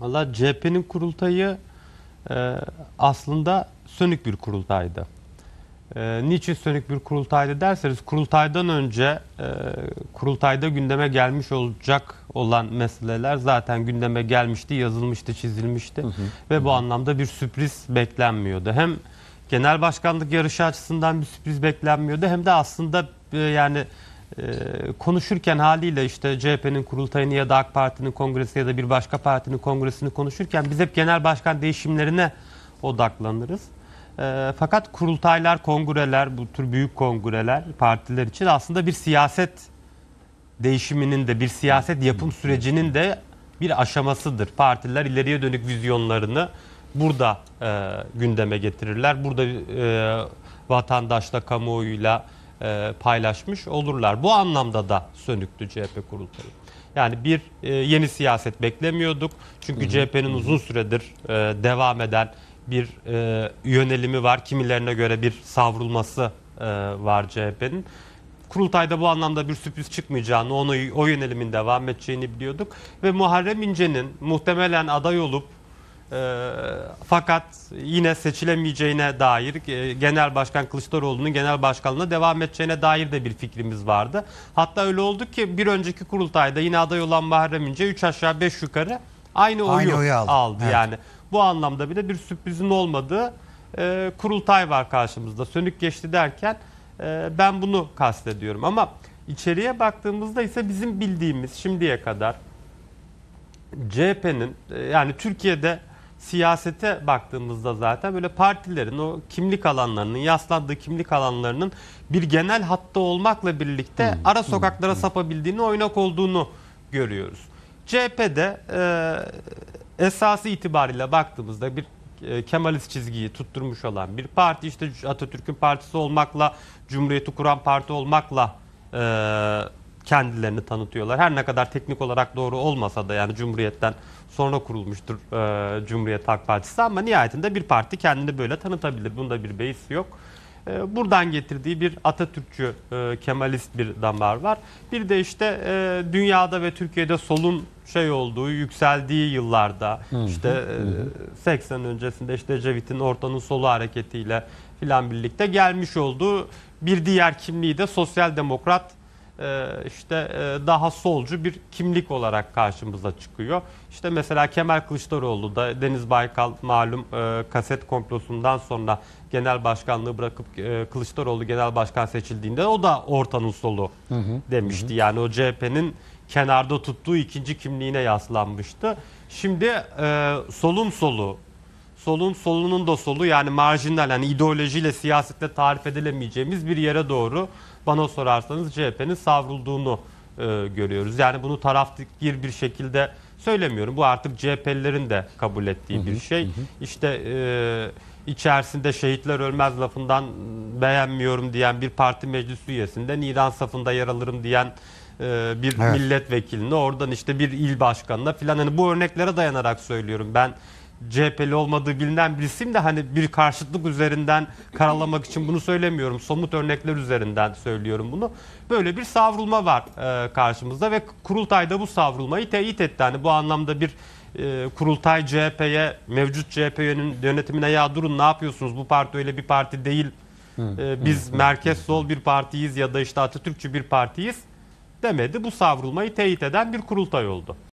Valla CHP'nin kurultayı e, aslında sönük bir kurultaydı. E, niçin sönük bir kurultaydı derseniz kurultaydan önce e, kurultayda gündeme gelmiş olacak olan meseleler zaten gündeme gelmişti, yazılmıştı, çizilmişti ve bu anlamda bir sürpriz beklenmiyordu. Hem genel başkanlık yarışı açısından bir sürpriz beklenmiyordu hem de aslında e, yani konuşurken haliyle işte CHP'nin kurultayını ya da AK Parti'nin kongresi ya da bir başka partinin kongresini konuşurken biz hep genel başkan değişimlerine odaklanırız. E, fakat kurultaylar, kongreler, bu tür büyük kongreler partiler için aslında bir siyaset değişiminin de bir siyaset yapım sürecinin de bir aşamasıdır. Partiler ileriye dönük vizyonlarını burada e, gündeme getirirler. Burada e, vatandaşla, kamuoyuyla e, paylaşmış olurlar. Bu anlamda da sönüktü CHP kurultayı. Yani bir e, yeni siyaset beklemiyorduk. Çünkü CHP'nin uzun süredir e, devam eden bir e, yönelimi var. Kimilerine göre bir savrulması e, var CHP'nin. Kurultayda bu anlamda bir sürpriz çıkmayacağını, onu o yönelimin devam edeceğini biliyorduk. Ve Muharrem İnce'nin muhtemelen aday olup e, fakat yine seçilemeyeceğine dair e, Genel Başkan Kılıçdaroğlu'nun genel başkanlığına devam edeceğine dair de bir fikrimiz vardı. Hatta öyle oldu ki bir önceki kurultayda yine aday olan Muharrem İnce 3 aşağı 5 yukarı aynı oyu, Aynı oyu aldı. aldı. Evet. Yani bu anlamda bile bir sürprizin olmadığı e, kurultay var karşımızda. Sönük geçti derken e, ben bunu kastediyorum. Ama içeriye baktığımızda ise bizim bildiğimiz şimdiye kadar CHP'nin e, yani Türkiye'de siyasete baktığımızda zaten böyle partilerin o kimlik alanlarının, yaslandığı kimlik alanlarının bir genel hatta olmakla birlikte ara sokaklara sapabildiğini, oynak olduğunu görüyoruz. CHP'de e, esası itibariyle baktığımızda bir e, Kemalist çizgiyi tutturmuş olan bir parti işte Atatürk'ün partisi olmakla, Cumhuriyeti kuran parti olmakla e, kendilerini tanıtıyorlar. Her ne kadar teknik olarak doğru olmasa da yani Cumhuriyet'ten sonra kurulmuştur e, Cumhuriyet Halk Partisi ama nihayetinde bir parti kendini böyle tanıtabilir. Bunda bir beis yok. E, buradan getirdiği bir Atatürkçü, e, Kemalist bir damar var. Bir de işte e, dünyada ve Türkiye'de solun şey olduğu, yükseldiği yıllarda işte e, 80 öncesinde işte Ecevit'in ortanın solu hareketiyle filan birlikte gelmiş olduğu bir diğer kimliği de sosyal demokrat işte e, daha solcu bir kimlik olarak karşımıza çıkıyor. İşte mesela Kemal Kılıçdaroğlu da Deniz Baykal malum e, kaset komplosundan sonra genel başkanlığı bırakıp e, Kılıçdaroğlu genel başkan seçildiğinde o da ortanın solu demişti. Yani o CHP'nin kenarda tuttuğu ikinci kimliğine yaslanmıştı. Şimdi e, solun solu solun solunun da solu yani marjinal yani ideolojiyle siyasetle tarif edilemeyeceğimiz bir yere doğru bana sorarsanız CHP'nin savrulduğunu e, görüyoruz. Yani bunu taraftar bir şekilde söylemiyorum. Bu artık CHP'lilerin de kabul ettiği bir şey. İşte e, içerisinde şehitler ölmez lafından beğenmiyorum diyen bir parti meclis üyesinden İran safında yer alırım diyen e, bir Evet. milletvekilini oradan işte bir il başkanına filan hani bu örneklere dayanarak söylüyorum. Ben CHP'li olmadığı bilinen birisiyim de hani bir karşıtlık üzerinden karalamak için bunu söylemiyorum. Somut örnekler üzerinden söylüyorum bunu. Böyle bir savrulma var e, karşımızda ve kurultayda bu savrulmayı teyit etti. Hani bu anlamda bir e, kurultay CHP'ye mevcut CHP yönetimine ya durun ne yapıyorsunuz bu parti öyle bir parti değil. E, biz merkez sol bir partiyiz ya da işte Atatürkçü bir partiyiz demedi. Bu savrulmayı teyit eden bir kurultay oldu.